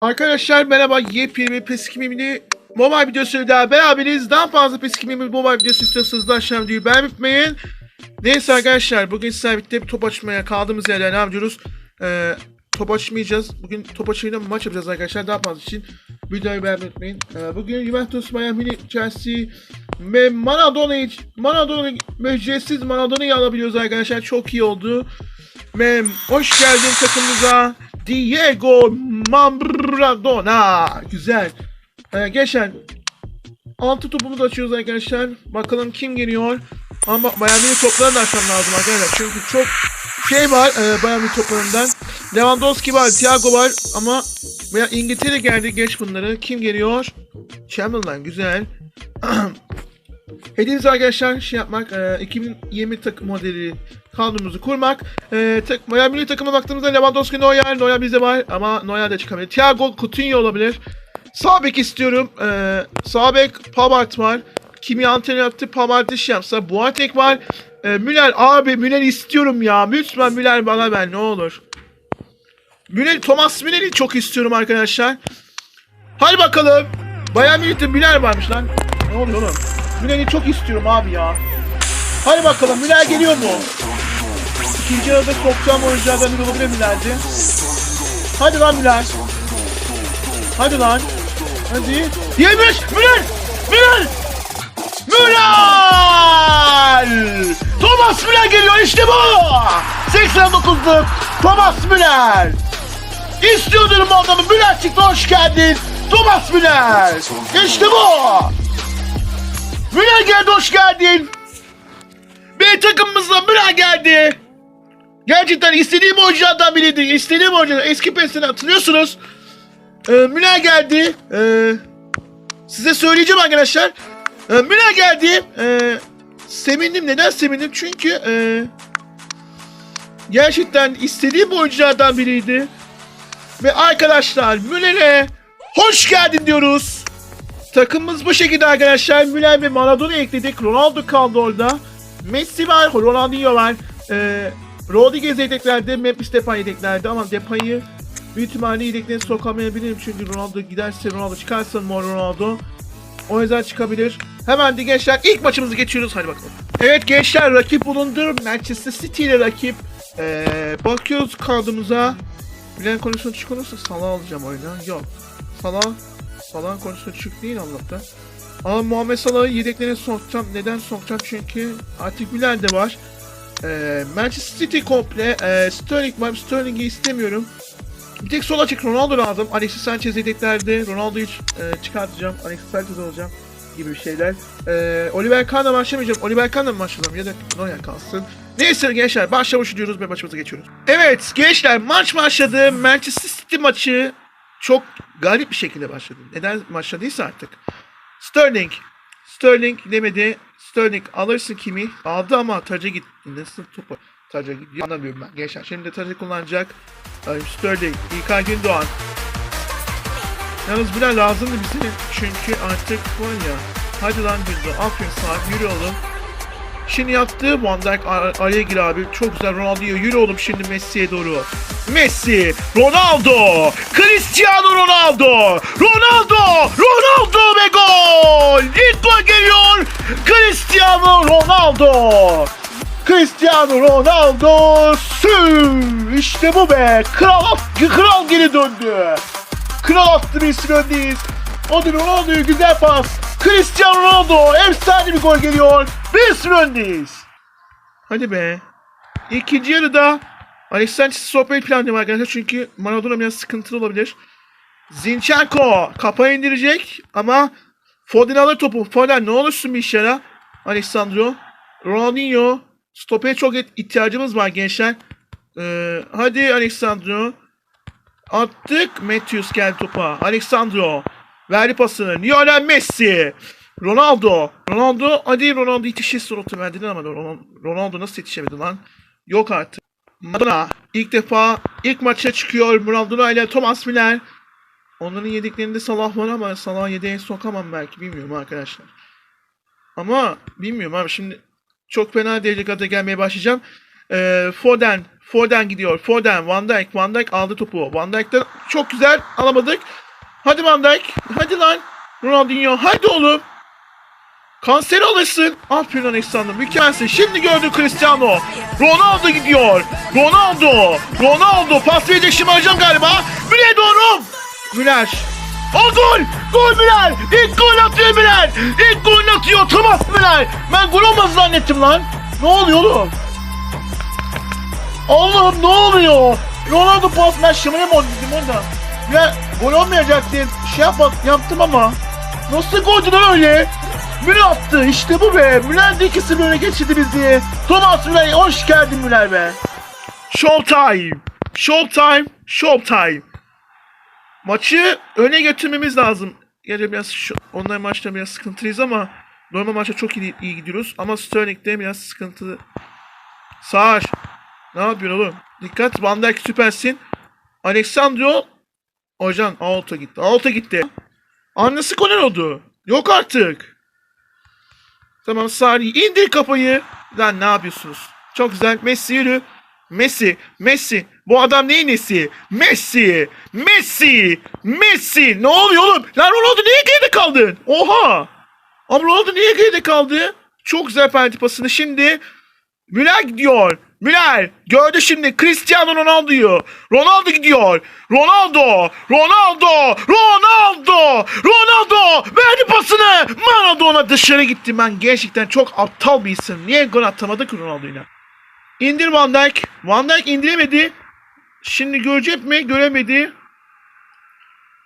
Arkadaşlar merhaba yepyeni bir PES 2020 mobile videosuyla daha beraberiz. Daha fazla PES 2020 mobile videosu istiyorsanız da aşağı videoyu beğenmeyi Neyse arkadaşlar bugün sizlerle birlikte bir top açmaya kaldığımız yerden ne yapıyoruz? Ee, top açmayacağız. Bugün top açmayla maç yapacağız arkadaşlar. Daha fazla için videoyu beğenmeyi unutmayın. Ee, bugün Juventus, Miami, Chelsea ve Maradona'yı Maradona ücretsiz Maradona'yı alabiliyoruz arkadaşlar. Çok iyi oldu. Ve hoş geldin takımımıza. Diego Maradona. Güzel. Ee, geçen 6 topumuzu açıyoruz arkadaşlar. Bakalım kim geliyor. Ama Miami'nin toplarını da açmam lazım arkadaşlar. Çünkü çok şey var e, Miami toplarından. Lewandowski var, Thiago var ama veya İngiltere geldi geç bunları. Kim geliyor? Chamberlain güzel. Hedefimiz arkadaşlar şey yapmak, e, 2020 takım modeli kadromuzu kurmak. E, tak, Miami takıma baktığımızda Lewandowski, Neuer, Neuer bizde var ama Neuer de çıkabilir. Thiago, Coutinho olabilir. Sağ istiyorum. E, sağ bek var. Kimi antrenör yaptı, Pavard iş yapsa. Boateng var. E, Müller, abi Müller istiyorum ya. Lütfen Müller bana ben ne olur. Müller, Thomas Müller'i çok istiyorum arkadaşlar. Hadi bakalım. Bayern Münih'te Müller varmış lan. Ne oluyor oğlum? Müller'i çok istiyorum abi ya. Hadi bakalım Müller geliyor mu? İkinci arada sokacağım oyunculardan biri olabilir Müller'di. Hadi lan Müller. Hadi lan. Hadi. Yemiş! Müller! Müller! Müller! Thomas Müller geliyor işte bu! 89'luk Thomas Müller! İstiyordum bu adamı. Müller çıktı hoş geldin. Thomas Müller! İşte bu! Müller geldi hoş geldin. Bir takımımızla Müller geldi. Gerçekten istediğim oyunculardan biriydi. İstediğim oyuncular. Eski PES'ini hatırlıyorsunuz. Ee, Müller geldi. Ee, size söyleyeceğim arkadaşlar. Ee, Müller geldi. Ee, sevindim. Neden sevindim? Çünkü ee, gerçekten istediğim oyunculardan biriydi. Ve arkadaşlar Müller'e hoş geldin diyoruz. Takımımız bu şekilde arkadaşlar. Müller ve Maradona ekledik. Ronaldo kaldı orada. Messi var, Ronaldinho var. Ee, Rodriguez yedeklerde, Memphis Depay yedeklerde ama Depay'ı büyük ihtimalle yedeklerine sokamayabilirim çünkü Ronaldo giderse Ronaldo çıkarsa mor Ronaldo o yüzden çıkabilir. Hemen de gençler ilk maçımızı geçiyoruz hadi bakalım. Evet gençler rakip bulundu. Manchester City ile rakip. Ee, bakıyoruz kadromuza. Bilen konusunda düşük olursa Salah alacağım oyuna. Yok. Salah Salah'ın konusunda düşük değil Allah'tan. Ama Muhammed Salah'ı yedeklerine sokacağım. Neden sokacağım? Çünkü artık Müller de var. Ee, Manchester City komple. Ee, Sterling var. Sterling'i istemiyorum. Bir tek sol açık Ronaldo lazım. Alexis Sanchez yedeklerde. Ronaldo'yu e, çıkartacağım. Alexis Sanchez alacağım gibi şeyler. Ee, Oliver Kahn'la başlamayacağım. Oliver Kahn'la mı başlayalım ya da Neuer kalsın. Neyse gençler başlamış diyoruz ve maçımıza geçiyoruz. Evet gençler maç başladı. Manchester City maçı çok garip bir şekilde başladı. Neden başladıysa artık. Sterling. Sterling demedi. Sterling alırsın kimi? Aldı ama taca gitti. Nasıl topu taca gidiyor anlamıyorum ben gençler. Şimdi tacı kullanacak. Ay, Sterling. İlkay Gündoğan. Yalnız Bilal lazımdı bize. Çünkü artık var ya. Hadi lan Gündoğan. Aferin sağ yürü oğlum. Şimdi yaptı Van Dijk ar- araya gir abi. Çok güzel Ronaldo'ya yürü oğlum şimdi Messi'ye doğru. Messi, Ronaldo, Cristiano Ronaldo, Ronaldo, Ronaldo ve gol! İlk geliyor. Cristiano Ronaldo. Cristiano Ronaldo sü! İşte bu be. Kral kral geri döndü. Kral attı Messi öndeyiz. Da Ronaldo'ya güzel pas. Cristiano Ronaldo efsane bir gol geliyor. 1-0 öndeyiz. Hadi be. İkinci yarıda Alex Sanchez'i sohbet planlıyorum arkadaşlar çünkü Maradona biraz sıkıntılı olabilir. Zinchenko kafa indirecek ama Foden alır topu. Foden ne olursun bir işe yara. Alexandro. Ronaldinho. Stopeye çok et- ihtiyacımız var gençler. Ee, hadi Alexandro. Attık. Matthews geldi topa. Alexandro. Verdi pasını. Lionel Messi. Ronaldo. Ronaldo. Hadi Ronaldo yetişir suratı verdi ama Ronaldo, nasıl yetişemedi lan? Yok artık. Madonna. ilk defa ilk maça çıkıyor. Ronaldo ile Thomas Müller. Onların yediklerinde Salah var ama Salah yedeğe sokamam belki. Bilmiyorum arkadaşlar. Ama bilmiyorum abi şimdi çok fena derecede gelmeye başlayacağım. Ee, Foden. Foden gidiyor. Foden, Van Dijk, Van Dijk aldı topu. Van Dijk'ten çok güzel alamadık. Hadi Van Dijk. Hadi lan. Ronaldinho. Hadi oğlum. Kanser alırsın. Aferin Alexander. Mükemmelsin. Şimdi gördü Cristiano. Ronaldo gidiyor. Ronaldo. Ronaldo. Pas verecek şimdi arayacağım galiba. Müller doğru. Müller. O gol. Gol Müller. İlk gol atıyor Müller. İlk gol atıyor. Thomas Müller. Ben gol olmaz zannettim lan. Ne oluyor oğlum? Allah'ım ne oluyor? Ronaldo pas ben şımaya mı dedim orada? Ya gol olmayacak diye şey yapma, yaptım ama. Nasıl goldü lan öyle? Müller attı işte bu be. Müller de ikisi böyle geçirdi bizi. Thomas Müller hoş geldin Müller be. Showtime. Showtime. Showtime. Maçı öne götürmemiz lazım. Yani biraz şu, online maçta biraz sıkıntılıyız ama normal maçta çok iyi, iyi gidiyoruz. Ama Sterling'de biraz sıkıntı. Sağır. Ne yapıyorsun oğlum? Dikkat Van Dijk süpersin. Alexandro Hocam out'a gitti. Out'a gitti. Annesi koner oldu. Yok artık. Tamam Sari indir kafayı. Lan ne yapıyorsunuz? Çok güzel. Messi yürü. Messi. Messi. Bu adam neyin nesi? Messi. Messi. Messi. Ne oluyor oğlum? Lan Ronaldo niye geride kaldın? Oha. Ama Ronaldo niye geride kaldı? Çok güzel penaltı pasını şimdi. Müller gidiyor. Müller gördü şimdi Cristiano Ronaldo'yu. Ronaldo gidiyor. Ronaldo. Ronaldo. Ronaldo. Ronaldo. Verdi pasını. Maradona dışarı gitti. Ben gerçekten çok aptal bir isim. Niye gol atamadı ki Ronaldo'yla? İndir Van Dijk. Van Dijk indiremedi. Şimdi görecek mi? Göremedi.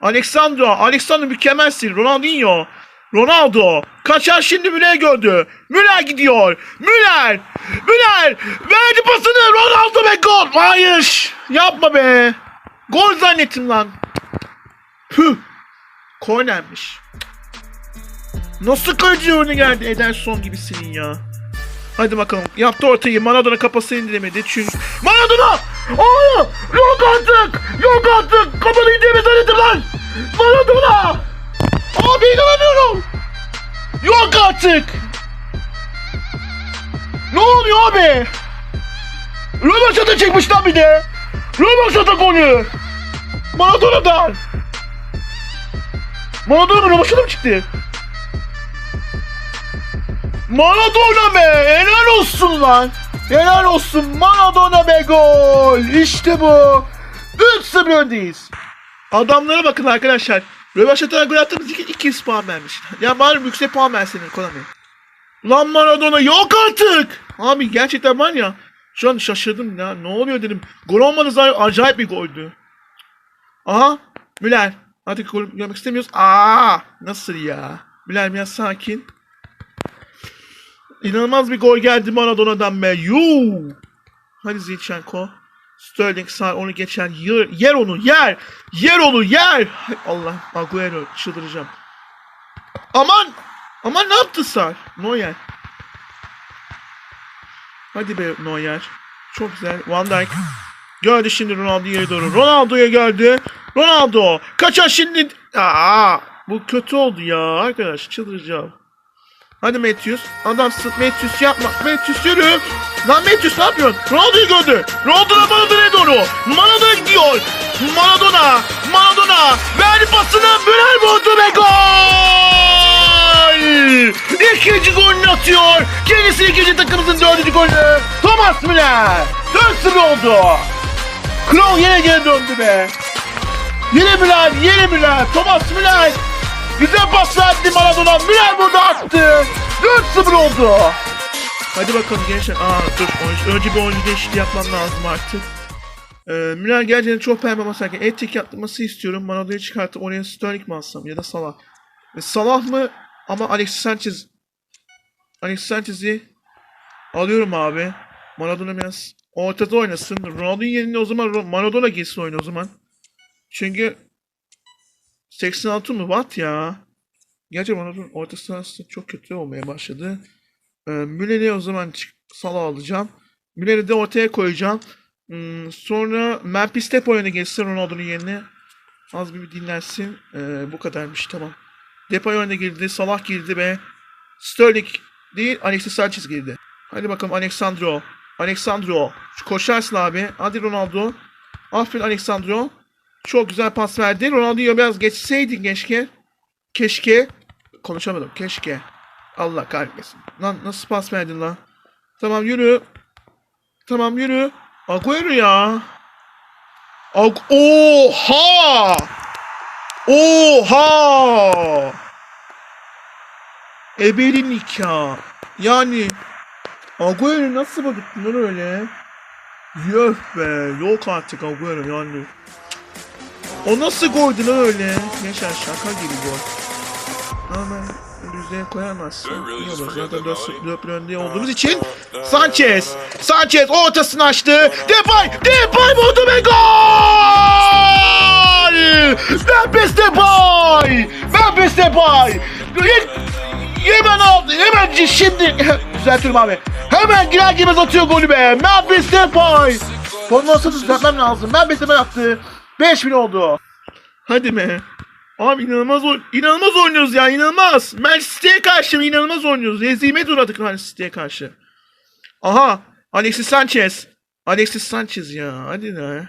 Alexandro. Alexandro mükemmelsin. Ronaldinho. Ronaldo. Kaçar şimdi Müller gördü. Müller gidiyor. Müller. Müller. Verdi pasını. Ronaldo ve gol. Hayır. Yapma be. Gol zannettim lan. Püh. Kornermiş. Nasıl kaleci önüne geldi Ederson gibisin ya. Hadi bakalım. Yaptı ortayı. Maradona kafasını indiremedi. Çünkü... Maradona! Oğlum! Yok artık! Yok artık! Kafanı indireme zannettim lan! Maradona! Abi inanamıyorum! Yok artık! Ne oluyor abi? Rövaşata çekmiş lan bir de! Rövaşata golü! Maradona'dan! Maradona rövaşata mı çıktı? Maradona be! Helal olsun lan! Helal olsun Maradona be gol! İşte bu! 3-0 öndeyiz. Adamlara bakın arkadaşlar. Rövaşata'ya gol attığımız iki, 200 puan vermiş. Ya bari yüksek puan versin Konami. Lan Maradona yok artık! Abi gerçekten var ya. Şu an şaşırdım ya. Ne oluyor dedim. Gol olmadı zaten acayip bir goldü. Aha. Müller. Artık gol görmek istemiyoruz. Aa, nasıl ya? Müller biraz sakin. İnanılmaz bir gol geldi Maradona'dan be. Yuu. Hadi Zinchenko. Sterling sağ onu geçer. Yer, yer onu yer. Yer onu yer. Allah. Agüero çıldıracağım. Aman. Aman ne yaptı Sar? Neuer. Hadi be Neuer. Çok güzel. Van Dijk. Gördü şimdi Ronaldo'ya doğru. Ronaldo'ya geldi. Ronaldo. Kaçar şimdi. Aa, bu kötü oldu ya arkadaş. Çıldıracağım. Hadi Matthews. Adamsın. Matthews yapma. Matthews yürü. Lan Matthews ne yapıyorsun? Ronaldo'yu gördü. Ronaldo'na Maradona'ya doğru. Maradona gidiyor. Maradona. Maradona. Verdi pasını. Müller vurdu ve gol. İkinci golünü atıyor. Kendisi ikinci takımımızın dördüncü golü. Thomas Müller. 4-0 oldu. Kral yine geri döndü be. Yine Müller. Yine Müller. Thomas Müller. Güzel pas verdi Maradona. Müller burada attı. 4-0 oldu. Hadi bakalım gençler. Aa dur. Önce bir oyuncu değişikliği yapmam lazım artık. Ee, Müller gerçekten çok performans serken etik yaptırması istiyorum. Maradona'yı çıkartıp oraya Sterling mi alsam ya da Salah. Ve Salah mı? Ama Alexis Sanchez. Alexis Sanchez'i alıyorum abi. Maradona biraz ortada oynasın. Ronaldo'nun yerine o zaman Maradona girsin oyuna o zaman. Çünkü 86 mı? What ya? Gerçi Maradona orta sahası çok kötü olmaya başladı. Ee, Müller'i o zaman Salah alacağım. Müller'i de ortaya koyacağım. Hmm, sonra Memphis Depay oyuna geçsin Ronaldo'nun yerine. Az bir dinlensin. Ee, bu kadarmış tamam. Depay oyuna girdi. Salah girdi ve Sterling değil Alexis Sanchez girdi. Hadi bakalım Alexandro. Alexandro. Koşarsın abi. Hadi Ronaldo. Aferin Alexandro. Çok güzel pas verdi. Ronaldo'yu biraz geçseydin keşke. Keşke. Konuşamadım. Keşke. Allah kahretmesin. Lan nasıl pas verdin lan? Tamam yürü. Tamam yürü. Agüero ya. Ag Oha! Oha! Eberin nikah. Yani Agüero nasıl bakıttın lan öyle? Yok be. Yok artık Agüero yani. O nasıl goldü lan öyle? Yaşar şaka gibi gol. Ama düzeye koyamazsın. Olur. Zaten 4 önde olduğumuz için. Sanchez. Sanchez ortasını açtı. Depay. Depay vurdu ve gol! Memphis Depay! Memphis Depay! Hemen aldı. Hemen şimdi. Düzeltiyorum abi. Hemen girer gibi atıyor golü be. Memphis Depay! Formasını düzeltmem lazım. Memphis Depay attı. 5000 oldu. Hadi be. Abi inanılmaz inanılmaz oynuyoruz ya inanılmaz. Manchester City'ye karşı inanılmaz oynuyoruz. Rezimet uğradık Manchester City'ye karşı. Aha Alexis Sanchez. Alexis Sanchez ya hadi ne?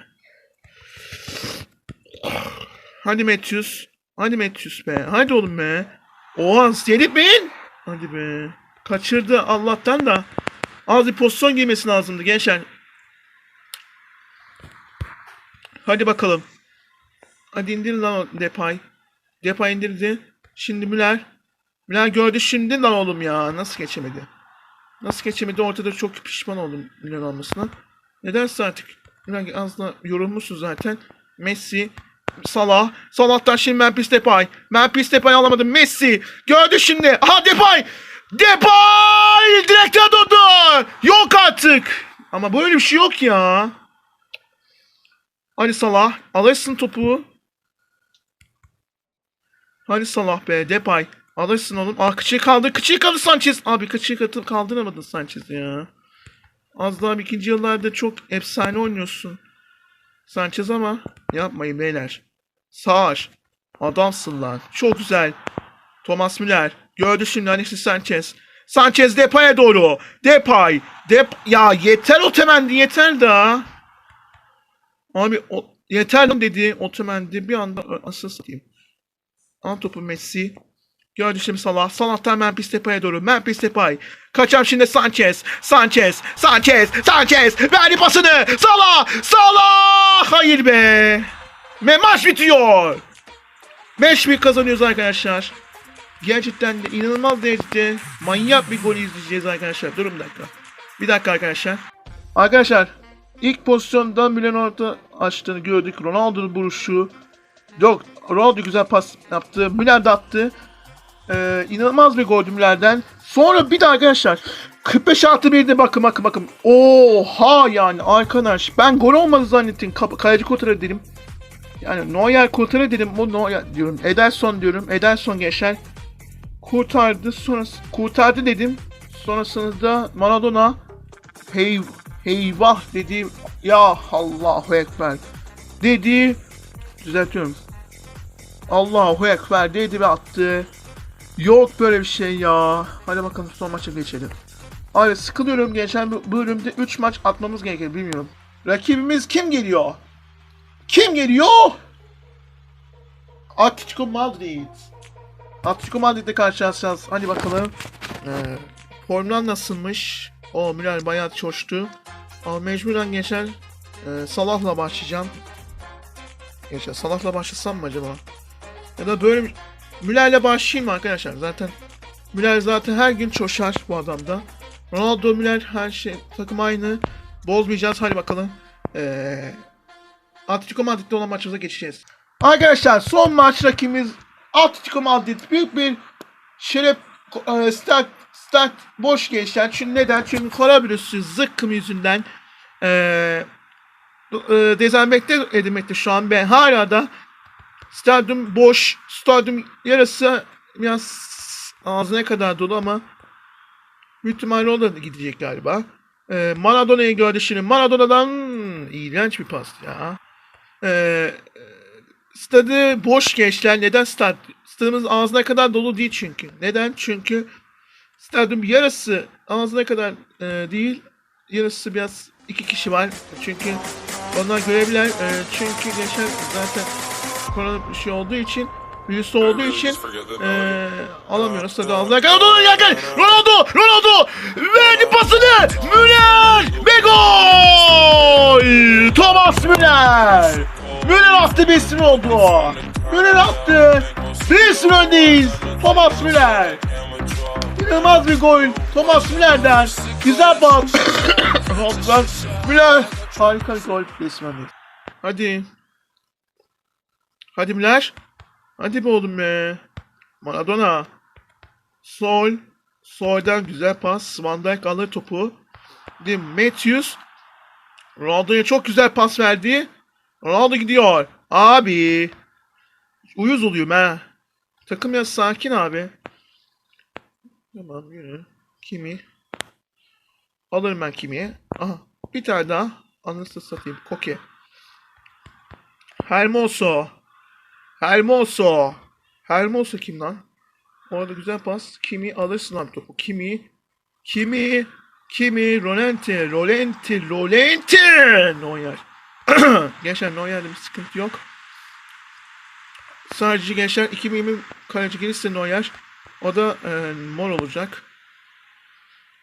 Hadi Matthews. Hadi Matthews be. Hadi oğlum be. Oha Bey'in. Hadi be. Kaçırdı Allah'tan da. Az bir pozisyon girmesi lazımdı gençler. Hadi bakalım. Hadi indir lan o Depay. Depay indirdi. Şimdi Müller. Müller gördü şimdi lan oğlum ya. Nasıl geçemedi? Nasıl geçemedi? Ortada çok pişman oldum Müller olmasına. Nedense artık Müller az da yorulmuşsun zaten. Messi. Salah. Salah'tan şimdi Memphis Depay. Memphis Depay alamadı. Messi. Gördü şimdi. Aha Depay. Depay! Direkten durdu. Yok artık. Ama böyle bir şey yok ya. Hadi Salah. Alırsın topu. Hadi Salah be. Depay. Alırsın oğlum. Aa kıçığı kaldı. Kıçığı kaldı Sanchez. Abi kıçığı katı kaldıramadın Sanchez ya. Az daha ikinci yıllarda çok efsane oynuyorsun. Sanchez ama yapmayın beyler. Sağır. Adamsın lan. Çok güzel. Thomas Müller. Gördü şimdi Alexis Sanchez. Sanchez Depay'a doğru. Depay. Dep ya yeter o temendi yeter daha. Abi o, yeter dedi. Otomendi bir anda asıl diyeyim. Al topu Messi. Gördü şimdi Salah. Salah'tan Memphis Depay'a doğru. Memphis Depay. Kaçar şimdi Sanchez. Sanchez. Sanchez. Sanchez. Verdi pasını. Salah. Salah. Hayır be. Ve maç bitiyor. 5-1 kazanıyoruz arkadaşlar. Gerçekten de inanılmaz derecede manyak bir gol izleyeceğiz arkadaşlar. Durun bir dakika. Bir dakika arkadaşlar. Arkadaşlar ilk pozisyonda Milan orta açtığını gördük. Ronaldo'nun vuruşu. Yok Ronaldo güzel pas yaptı. Müller de attı. Ee, inanılmaz bir goldü Müller'den. Sonra bir de arkadaşlar 45 artı 1'de bakın bakın bakın. Oha yani arkadaş. Ben gol olmadı zannettim. Kap- Kaleci kurtarır dedim. Yani Neuer kurtarır dedim. Bu Neuer diyorum. Ederson diyorum. Ederson geçer. Kurtardı. Sonra kurtardı dedim. Sonrasında Maradona hey heyvah dedi. Ya Allahu Ekber dedi. Düzeltiyorum. Allahu Ekber dedi ve attı. Yok böyle bir şey ya. Hadi bakalım son maça geçelim. Abi sıkılıyorum bu bölümde 3 maç atmamız gerekir bilmiyorum. Rakibimiz kim geliyor? Kim geliyor? Atletico Madrid. Atletico Madrid'le karşılaşacağız. Hadi bakalım. Ee, formlar nasılmış? O Müller bayağı coştu. Ama mecburen geçer. Ee, Salah'la başlayacağım. Geçer. Salah'la başlasam mı acaba? Ya da böyle Müller'le başlayayım arkadaşlar? Zaten Müller zaten her gün coşar bu adamda. Ronaldo Müller her şey takım aynı. Bozmayacağız. Hadi bakalım. Ee, Atletico Madrid'de olan maçımıza geçeceğiz. Arkadaşlar son maç rakibimiz Atletico Madrid. Büyük bir şeref e, stat boş geçler. Çünkü neden? Çünkü koronavirüsü zıkkım yüzünden e, e, dezenfekte edilmekte şu an ve hala da stadyum boş. Stadyum yarısı biraz ağzına kadar dolu ama büyük o da gidecek galiba. E, Maradona'yı gördü şimdi. Maradona'dan iğrenç bir pas ya. E, stadı boş gençler. Neden stad? Stadımız ağzına kadar dolu değil çünkü. Neden? Çünkü stadyum yarısı ağzına kadar e, değil. yarısı biraz iki kişi var. Çünkü onlar görevler. e, çünkü geçen zaten korona bir şey olduğu için virüs olduğu için e, alamıyoruz. Tadı aldılar. Ronaldo gel gel. Ronaldo! Ronaldo! Verdi pasını! Müller! Ve gol! Thomas Müller! Müller attı 1 oldu. Müller attı. 1 öndeyiz. Thomas Müller. İnanılmaz bir gol. Thomas Müller'den. Güzel pas. Ronaldo'dan. Müller. Harika bir gol. Resmen. Hadi. Hadi Müller. Hadi be oğlum be. Maradona. Sol. Soldan güzel pas. Van Dijk alır topu. Değil? Matthews. Ronaldo'ya çok güzel pas verdi. Ronaldo gidiyor. Abi. Uyuz oluyorum ha. Takım ya sakin abi. Tamam yürü. Kimi? Alırım ben kimi. Aha. Bir tane daha. Anasını satayım. Koke. Hermoso. Hermoso. Hermoso kim lan? Orada güzel pas. Kimi alırsın abi topu. Kimi? Kimi? Kimi? Rolente. Rolente. Rolente. Neuer. Gençler Neuer'de bir sıkıntı yok. Sadece gençler 2020 kaleci gelirse Neuer. O da e, mor olacak.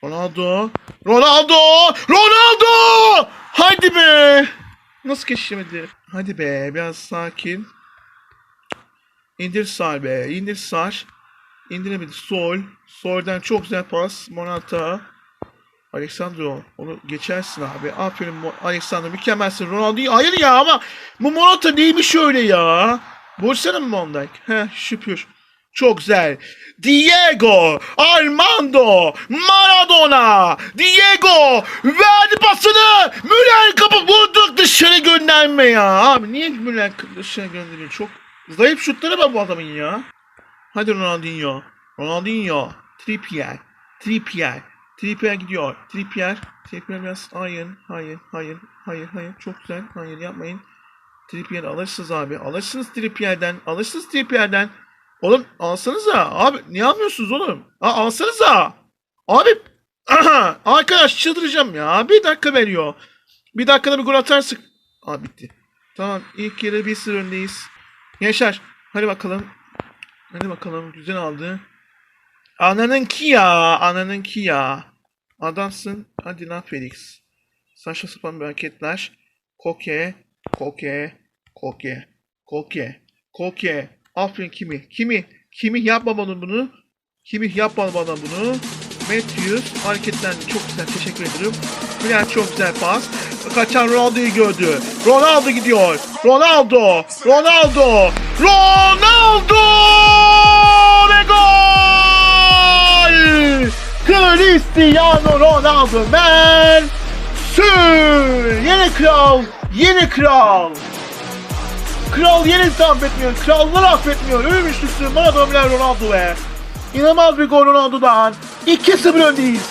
Ronaldo. Ronaldo! Ronaldo! Hadi be! Nasıl geçemedi? Hadi be biraz sakin. İndir sar be. indir sar. İndiremedi. Sol. Sol'dan çok güzel pas. Morata. Alexandro. Onu geçersin abi. Aferin Alexandro. Mükemmelsin. Ronaldo. Hayır ya ama bu Morata neymiş öyle ya? Vursana mı Van Dijk? Heh şükür. Çok güzel. Diego Armando Maradona. Diego verdi pasını. Müller kapı vurduk dışarı gönderme ya. Abi niye Müller dışarı gönderiyor? Çok zayıf şutları var bu adamın ya. Hadi Ronaldinho. Ronaldinho. Trippier. Trippier. Trippier gidiyor. Trippier. Trippier biraz hayır hayır hayır hayır hayır. Çok güzel. Hayır yapmayın. Trippier alırsınız abi. Alırsınız Trippier'den. Alırsınız Trippier'den Oğlum alsanıza. Abi niye almıyorsunuz oğlum? Aa, alsanıza. Abi aha, arkadaş çıldıracağım ya. Bir dakika veriyor. Bir dakikada bir gol atarsak. Aa bitti. Tamam ilk yarı bir sıra öndeyiz. Yaşar. Hadi bakalım. Hadi bakalım. Güzel aldı. Ananınki ya. Ananınki ya. Adamsın. Hadi lan Felix. Saçma sapan bir hareketler. Koke. Koke. Koke. Koke. Koke. Aferin kimi? Kimi? Kimi yapma bana bunu? Kimi yapma bana bunu? Matthews hareketlendi. Çok güzel. Teşekkür ederim. Müller çok güzel pas. Kaçan Ronaldo'yu gördü. Ronaldo gidiyor. Ronaldo. Ronaldo. Ronaldo! Ve gol! Cristiano Ronaldo man! Sür! Yeni kral! Yeni kral! Kral yeni affetmiyor. Krallar affetmiyor. Ölmüş düşsün Maradona Ronaldo be. İnanılmaz bir gol Ronaldo'dan. 2-0 öndeyiz.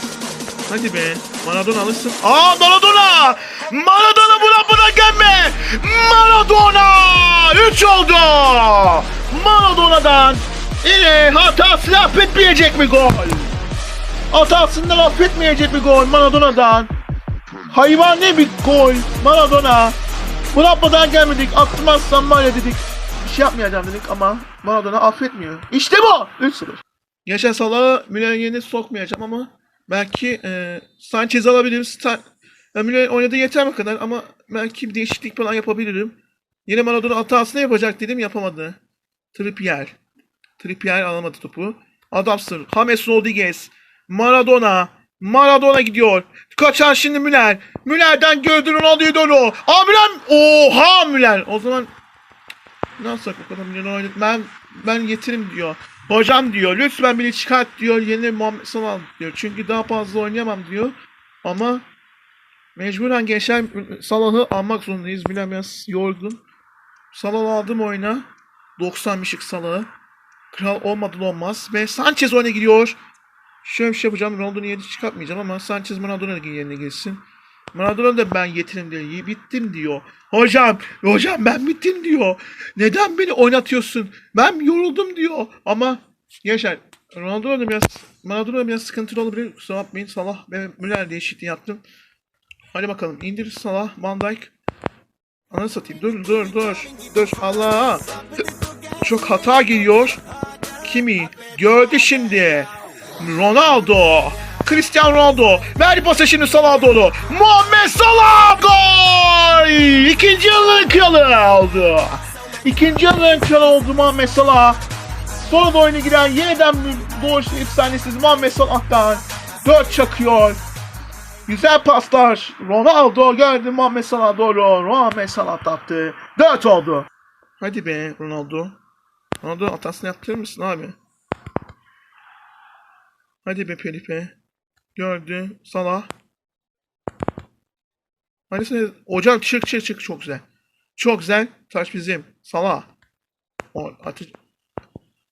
Hadi be. Maradona alırsın. Aa Maradona! Maradona buna buna gelme! Maradona! 3 oldu! Maradona'dan yine hatasını affetmeyecek mi gol? Hatasından affetmeyecek bir gol Maradona'dan. Hayvani bir gol Maradona. Bu yapmadan gelmedik. Attırmazsam var ya dedik. Bir şey yapmayacağım dedik ama Maradona affetmiyor. İşte bu. 3-0. Geçen Salah'ı Müller'in yerine sokmayacağım ama belki e, Sanchez alabilirim. Stan yani Müller oynadığı yeter mi kadar ama belki bir değişiklik falan yapabilirim. Yine Maradona hatasını yapacak dedim yapamadı. Trippier. Trippier alamadı topu. Adamsın. James Rodriguez. Maradona. Maradona gidiyor. Kaçar şimdi Müller. Müller'den gördü Ronaldo'yu dolu. Aa Müller. Oha Müller. O zaman yapsak o kadar Müller oynadı. Ben, ben getirim diyor. Hocam diyor lütfen beni çıkart diyor. Yeni Muhammed Salah diyor. Çünkü daha fazla oynayamam diyor. Ama mecburen gençler Salah'ı almak zorundayız. Biraz yorgun. Salah'ı aldım oyuna. 90 mişik Salah'ı. Kral olmadan olmaz. Ve Sanchez oyuna gidiyor. Şöyle bir şey yapacağım. Ronaldo'nun yerini çıkartmayacağım ama Sanchez Maradona'nın yerine girsin. Maradona da ben yetirim diyor. Bittim diyor. Hocam, hocam ben bittim diyor. Neden beni oynatıyorsun? Ben yoruldum diyor. Ama gençler Ronaldo'da da biraz Maradona biraz sıkıntılı olabilir. Kusura bakmayın. Salah ve Müller değişikliği yaptım. Hadi bakalım indir Salah Van Dijk. Ananı satayım. Dur dur dur. Dur Allah. Çok hata geliyor. Kimi? Gördü şimdi. Ronaldo. Cristiano Ronaldo. Verdi pası şimdi Salah'a doğru. Muhammed Salah gol! İkinci yılın kralı oldu. İkinci yılın kralı oldu Muhammed Salah. Sonra da oyuna giren yeniden doğuş efsanesiz Muhammed Salah'tan 4 çakıyor. Güzel paslar. Ronaldo gördü Muhammed Salah doğru. Muhammed Salah attı. 4 oldu. Hadi be Ronaldo. Ronaldo hatasını yaptırır mısın abi? Hadi be Felipe. Gördü. Salah. Hadi sen. Hocam çık çık çık. Çok güzel. Çok güzel. Taş bizim. Salah. O, atı...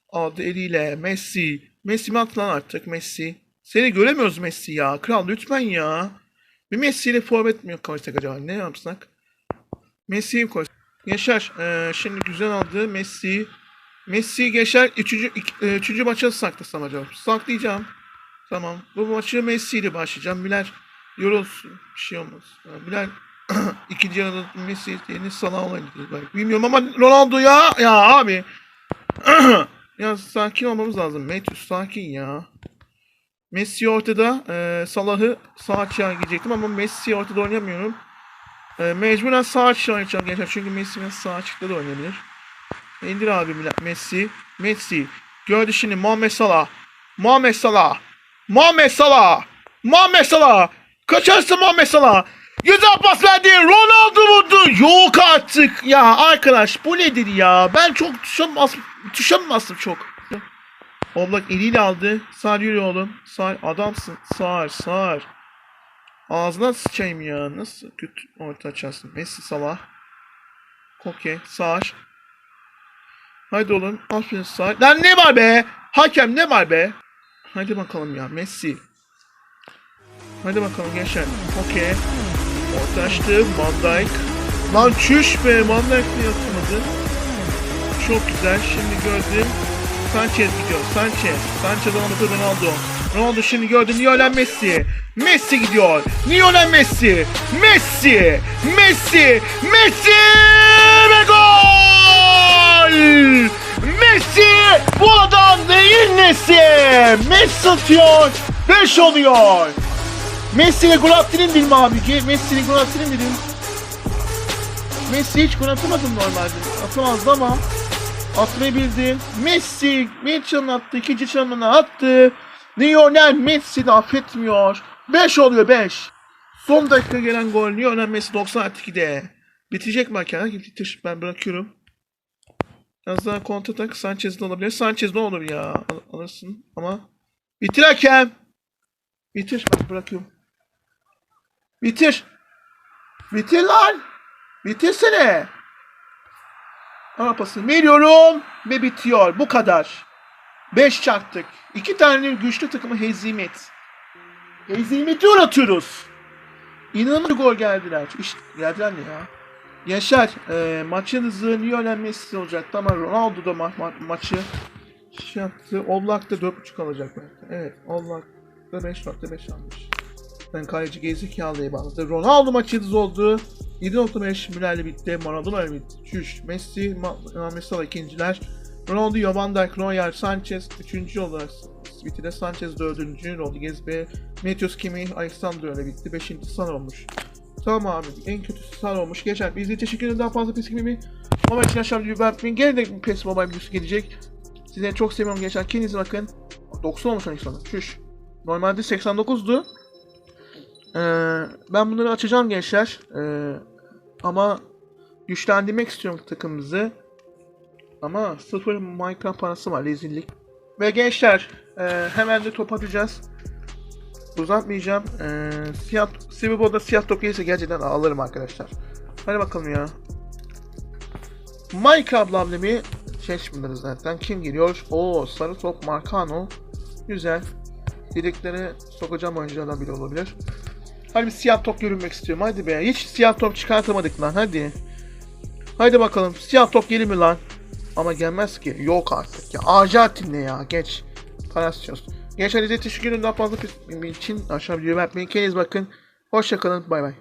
Aldı eliyle. Messi. Messi mi at artık Messi? Seni göremiyoruz Messi ya. Kral lütfen ya. Bir Messi ile forvet mi koysak acaba? Ne yapsak? Messi'yi koy. Yaşar. Ee, şimdi güzel aldı. Messi. Messi geçer. Üçüncü, ik- e, üçüncü maça saklasam acaba? Saklayacağım. Tamam. Bu maçı Messi ile başlayacağım. Müller yorulsun. Bir şey olmaz. Yani Müller ikinci yarıda Messi yerine Salah olaydı. belki. Bilmiyorum ama Ronaldo ya. Ya abi. ya sakin olmamız lazım. Matthews sakin ya. Messi ortada. E, Salah'ı sağ açığa gidecektim ama Messi ortada oynamıyorum. E, mecburen sağ açığa oynayacağım gençler. Çünkü Messi biraz sağ açıkta da oynayabilir. İndir abi Messi. Messi. Gördü şimdi Muhammed Salah. Muhammed Salah. Muhammed Salah. Muhammed Salah. Kaçarsın Muhammed Salah. Güzel pas verdi. Ronaldo vurdu. Yok artık. Ya arkadaş bu nedir ya? Ben çok tuşa, bastım çok? Oblak eliyle aldı. Sar yürü oğlum. Sar adamsın. Sar sar. Ağzına sıçayım ya. Nasıl kötü orta açarsın. Messi Salah. Koke. Sar. Haydi oğlum. Aferin sar. Lan ne var be? Hakem ne var be? Hadi bakalım ya. Messi. Hadi bakalım gençler. Okey. Orta açtı. Van Dijk. Lan çüş be. Van Dijk de yatmadı. Çok güzel. Şimdi gördüm. Sanchez gidiyor. Sanchez. Sanchez olmadı Ronaldo. Ronaldo şimdi gördü. Lionel Messi. Messi gidiyor. Lionel Messi. Messi. Messi. Messi. Ve gol! Messi. Bu adam neyin nesi? Messi atıyor. 5 oluyor. Messi'ye gol attırayım dedim abi. Ge- Messi'ye gol attırayım dedim. Messi hiç gol atamadım normalde. Atamazdı ama atmayabildi. Messi çalım attı, ikinci çalımını attı. Lionel Messi de affetmiyor. 5 oluyor 5. Son dakika gelen gol Lionel Messi 90 artı 2'de. Bitecek mi? Bitir. Ben bırakıyorum. Biraz daha kontratak Sanchez'de olabilir. Sanchez ne olur ya? Al- alırsın ama. Bitir hakem. Bitir. Ben bırakıyorum. Bitir. Bitir lan. Bitirsene. Ara pasını veriyorum ve bitiyor. Bu kadar. 5 çarptık. İki tane güçlü takımı hezimet. Hezimeti uğratıyoruz. İnanılmaz gol geldiler. İşte geldiler ne ya? Yaşar, e, maçın hızı Lionel Messi olacaktı ama Ronaldo da ma- ma- maçı şey yaptı. Oblak da 4.5 alacak belki. Evet, Oblak da 5.5 almış. Ben kaleci gerizekalıya bağladı. Ronaldo maçı hızlı oldu. 7.5 Müller'le bitti. Maradona ile bitti. Çüş. Messi, Ma- Salah ikinciler. Ronaldo, Van Dijk, Neuer, Sanchez üçüncü olarak bitirdi. Sanchez dördüncü. Rodriguez ve Metios Kimi, Alexander ile bitti. Beşinci San olmuş. Tamam abi. En kötüsü San olmuş. Geçer. Biz de teşekkür ederim. Daha fazla PES gibi Mobile için aşağı videoyu beğenmeyin. Gene de PES Mobile videosu gelecek. Size çok seviyorum gençler. Kendinize bakın. 90 olmuş Alexander. Çüş. Normalde 89'du. Ee, ben bunları açacağım gençler. Ee, ama güçlendirmek istiyorum takımımızı. Ama sıfır Minecraft parası var rezillik. Ve gençler e, hemen de top atacağız. Uzatmayacağım. E, siyah, Sivibod'da siyah top gelirse gerçekten ağlarım arkadaşlar. Hadi bakalım ya. Minecraft ablemi seçmediler zaten. Kim geliyor? Oo sarı top Marcano. Güzel. Dedikleri sokacağım oyunculardan biri olabilir. Hadi bir siyah top görünmek istiyorum. Hadi be. Hiç siyah top çıkartamadık lan. Hadi. Hadi bakalım. Siyah top gelir mi lan? Ama gelmez ki. Yok artık ya. Arjantin ne ya? Geç. Palacios. Gençler teşekkür ederim. Daha fazla için aşağı videoyu beğenmeyi. Kendinize bakın. Hoşçakalın. Bay bay.